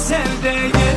sevdiğim.